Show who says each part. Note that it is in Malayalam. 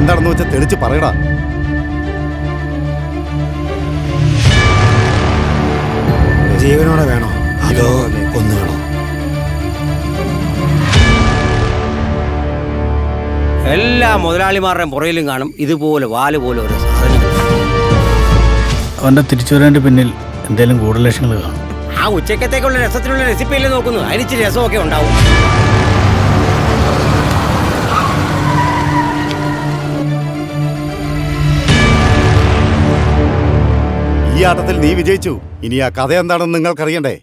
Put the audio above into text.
Speaker 1: എന്താണെന്ന് വെച്ചാൽ തെളിച്ച് പറയടാ.
Speaker 2: ജീവനോടെ വേണോ? അതോ ഒന്ന് വേണോ?
Speaker 3: എല്ലാ മുതലാളിമാരുടെയും പുറയിലും കാണും ഇതുപോലെ വാൽ പോലെ ഓരോ സാധനങ്ങൾ.
Speaker 4: അവന്റെ തിരിച്ചുവരേണ്ട പിന്നിൽ എന്തെങ്കിലും കൂടുതൽ ലക്ഷങ്ങൾ കാണും.
Speaker 3: ആ ഉച്ചക്കത്തേക്കുള്ള രസത്തിനുള്ള റെസിപ്പി അല്ലേ നോക്കുന്നു. അതിനിച്ചിരി രസമൊക്കെ ഉണ്ടാവും.
Speaker 1: ഈ ആട്ടത്തിൽ നീ വിജയിച്ചു. ഇനി ആ കഥ എന്താണെന്ന് നിങ്ങൾക്കറിയണ്ടേ?